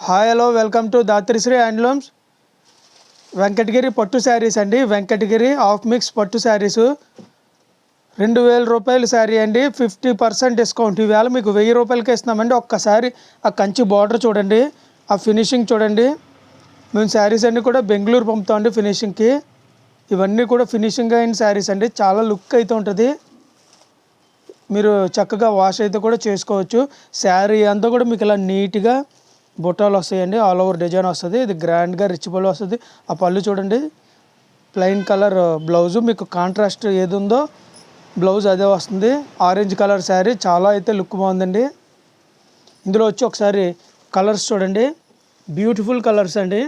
Hi hello welcome to Dhatrisri handlooms Venkatagiri పట్టు శారీస్ అండి Venkatagiri half mix పట్టు శారీస్ రెండు వేల రూపాయల శారీ అండి ఫిఫ్టీ పర్సెంట్ డిస్కౌంట్ ఈవేళ మీకు వెయ్యి రూపాయలకి ఇస్తున్నామండి. ఒక్కసారి ఆ కంచి బార్డర్ చూడండి ఆ ఫినిషింగ్ చూడండి. మేము శారీస్ అన్నీ కూడా బెంగళూరు పంపుతామండి ఫినిషింగ్కి ఇవన్నీ కూడా ఫినిషింగ్ అయిన శారీస్ అండి. చాలా లుక్ అయితే ఉంటుంది. మీరు చక్కగా వాష్ అయితే కూడా చేసుకోవచ్చు. శారీ అంతా కూడా మీకు ఇలా నీట్గా బుట్టాలు వస్తాయండి. ఆల్ ఓవర్ డిజైన్ వస్తుంది. ఇది గ్రాండ్గా రిచ్ పళ్ళు వస్తుంది. ఆ పళ్ళు చూడండి. ప్లెయిన్ కలర్ బ్లౌజు మీకు కాంట్రాస్ట్ ఏది ఉందో బ్లౌజ్ అదే వస్తుంది. ఆరెంజ్ కలర్ శారీ చాలా అయితే లుక్ బాగుందండి. ఇందులో వచ్చి ఒకసారి కలర్స్ చూడండి. బ్యూటిఫుల్ కలర్స్ అండి.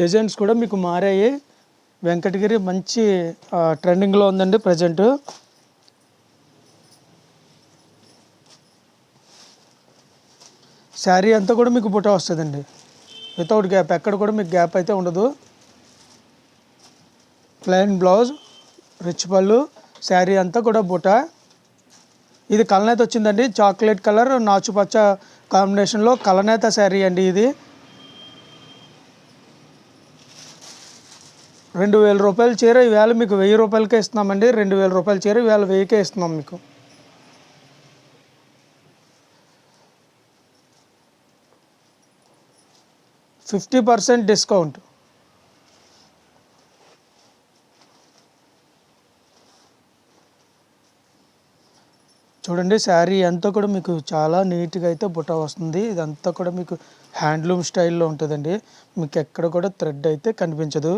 డిజైన్స్ కూడా మీకు మారాయి. వెంకటగిరి మంచి uh, ట్రెండింగ్లో ఉందండి ప్రజెంటు శారీ అంతా కూడా మీకు బుట్ట వస్తుందండి. వితౌట్ గ్యాప్ ఎక్కడ కూడా మీకు గ్యాప్ అయితే ఉండదు. ప్లెయిన్ బ్లౌజ్ రిచ్ పళ్ళు శారీ అంతా కూడా బుట్ట ఇది కలనేత వచ్చిందండి. చాక్లెట్ కలర్ నాచుపచ్చ కాంబినేషన్లో కలనేత శారీ అండి ఇది. రెండు వేల రూపాయల చీర ఈవేళ మీకు వెయ్యి రూపాయలకే ఇస్తున్నామండి. రెండు వేల రూపాయల చీర ఈవేళ వెయ్యికే ఇస్తున్నాం మీకు. Fifty percent discount. చూడండి శారీ అంతా కూడా మీకు చాలా నీట్గా అయితే బుట్ట వస్తుంది. ఇదంతా కూడా మీకు హ్యాండ్లూమ్ స్టైల్లో ఉంటుందండి. మీకు ఎక్కడ కూడా థ్రెడ్ అయితే కనిపించదు.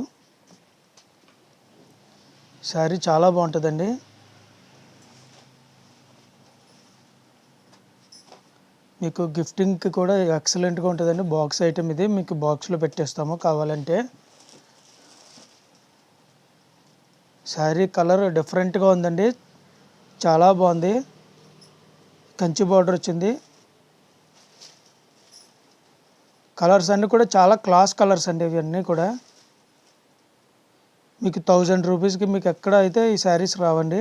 శారీ చాలా బాగుంటుందండి. మీకు గిఫ్టింగ్కి కూడా ఎక్సలెంట్గా ఉంటుందండి. బాక్స్ ఐటమ్ ఇది మీకు బాక్స్లో పెట్టేస్తాము కావాలంటే. శారీ కలర్ డిఫరెంట్గా ఉందండి. చాలా బాగుంది. కంచి బార్డర్ వచ్చింది. కలర్స్ అన్నీ కూడా చాలా క్లాస్ కలర్స్ అండి ఇవన్నీ కూడా. మీకు థౌజండ్ రూపీస్కి మీకు ఎక్కడ అయితే ఈ శారీస్ రావండి.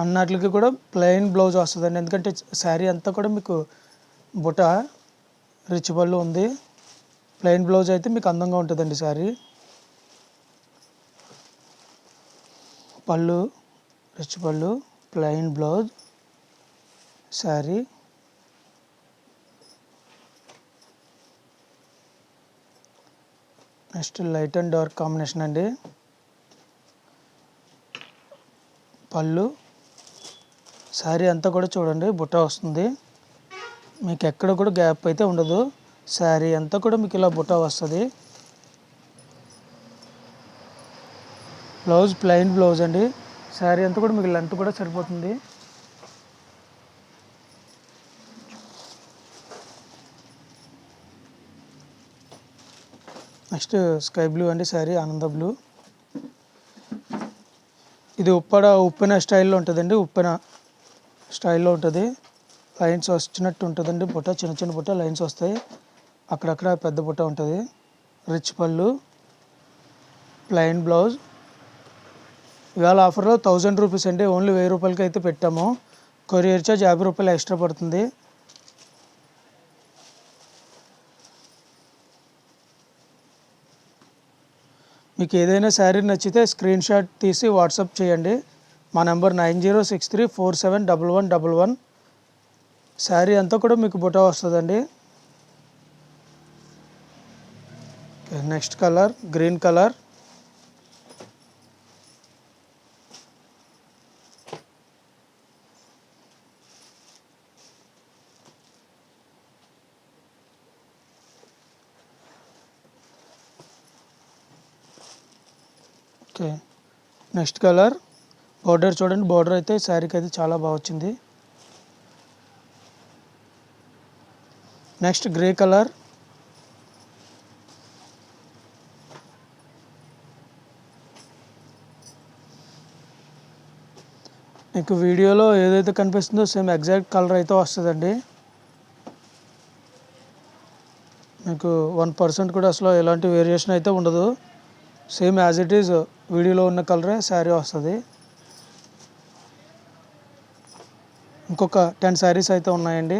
అన్నట్లకి కూడా ప్లెయిన్ బ్లౌజ్ వస్తుందండి. ఎందుకంటే శారీ అంతా కూడా మీకు బుట రిచ్ పళ్ళు ఉంది. ప్లెయిన్ బ్లౌజ్ అయితే మీకు అందంగా ఉంటుందండి శారీ. పళ్ళు రిచ్ పళ్ళు plain blouse saree. Next light and dark combination అండి. పళ్ళు శారీ అంతా కూడా చూడండి బుట్ట వస్తుంది. మీకు ఎక్కడ కూడా గ్యాప్ అయితే ఉండదు. శారీ అంతా కూడా మీకు ఇలా బుట్ట వస్తుంది. బ్లౌజ్ ప్లెయిన్ బ్లౌజ్ అండి. శారీ అంతా కూడా మీకు లెంత్ కూడా సరిపోతుంది. నెక్స్ట్ స్కై బ్లూ అండి శారీ ఆనంద బ్లూ. ఇది ఉప్పడ ఉప్పెన స్టైల్లో ఉంటుందండి ఉప్పెన. స్టైల్లో ఉంటుంది. లైన్స్ వచ్చినట్టు ఉంటుందండి బుట్ట. చిన్న చిన్న బుట్ట లైన్స్ వస్తాయి. అక్కడక్కడ పెద్ద బుట్ట ఉంటుంది. రిచ్ పళ్ళు ప్లెయిన్ బ్లౌజ్. ఇవాళ ఆఫర్లో థౌజండ్ రూపీస్ అండి. ఓన్లీ వెయ్యి రూపాయలకి అయితే పెట్టాము. కొరియర్ చార్జ్ యాభై రూపాయలు ఎక్స్ట్రా పడుతుంది. మీకు ఏదైనా శారీ నచ్చితే స్క్రీన్ షాట్ తీసి వాట్సాప్ చేయండి. మా number nine zero six three four seven double one double one. Saree అంతా కూడా మీకు బుటా వస్తుందండి. Next colour green colour okay next colour border చూడండి. బార్డర్ అయితే శారీకి అయితే చాలా బాగా వచ్చింది. Next grey colour. మీకు వీడియోలో ఏదైతే కనిపిస్తుందో సేమ్ ఎగ్జాక్ట్ కలర్ అయితే వస్తుందండి. మీకు వన్ పర్సెంట్ కూడా అసలు ఎలాంటి వేరియేషన్ అయితే ఉండదు. సేమ్ యాజ్ ఇట్ ఈజ్ వీడియోలో ఉన్న కలరే శారీ వస్తుంది. ఇంకొక టెన్ శారీస్ అయితే ఉన్నాయండి.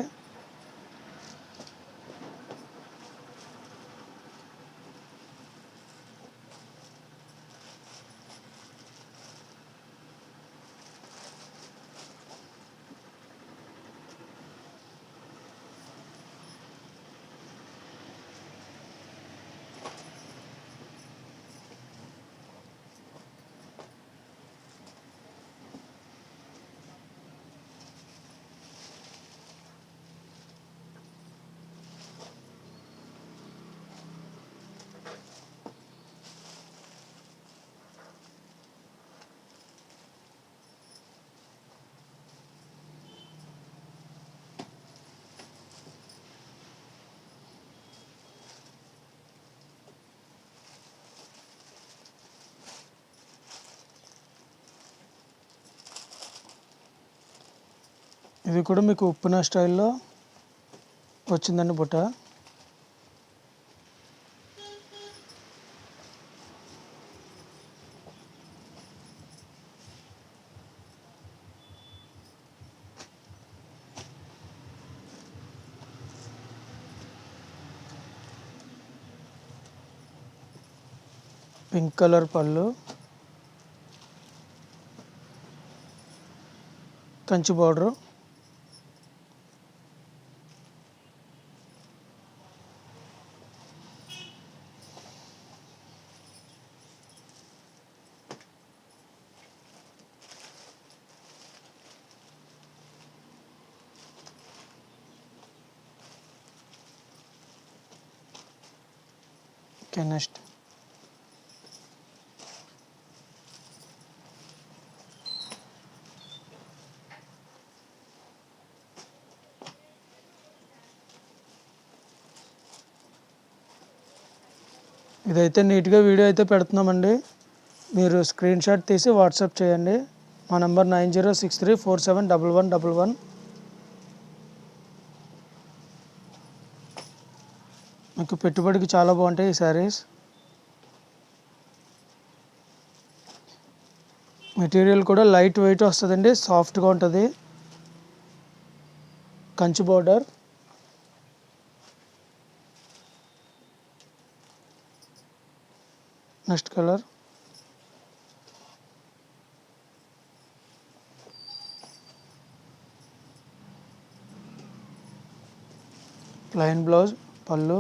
ఇది కూడా మీకు ఉప్పిన స్టైల్లో వచ్చిందండి బుట్ట. పింక్ కలర్ పళ్ళు కంచి బార్డరు. ఓకే నెక్స్ట్ ఇదైతే నీట్గా వీడియో అయితే పెడుతున్నామండి. మీరు స్క్రీన్ షాట్ తీసి వాట్సాప్ చేయండి. మా number nine zero six three four seven double one double one. మీకు పెట్టుబడికి చాలా బాగుంటాయి ఈ శారీస్. మెటీరియల్ కూడా లైట్ వెయిట్ వస్తుందండి సాఫ్ట్గా ఉంటుంది. Kanchi border. Next colour. Plain blouse పళ్ళు.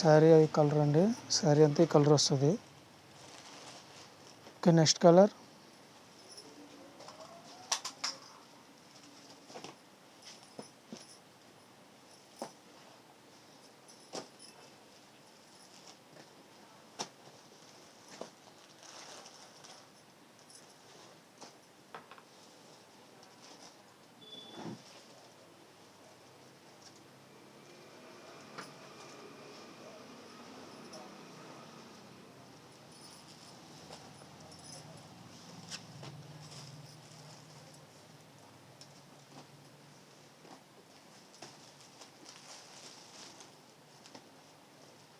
శారీ కలర్ అండి. శారీ అంతా ఈ కలర్ వస్తుంది. Okay next colour.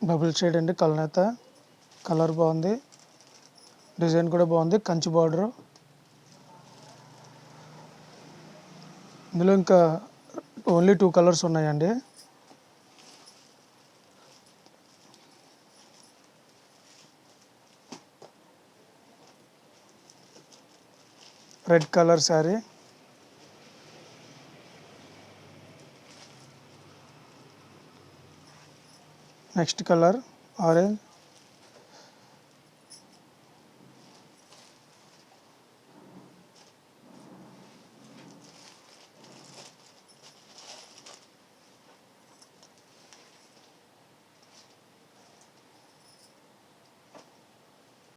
Double shade అండి కలనేత కలర్ బాగుంది. డిజైన్ కూడా బాగుంది. కంచి బార్డర్. ఇందులో ఇంకా ఓన్లీ టూ కలర్స్ ఉన్నాయండి. Red colour saree. Next colour orange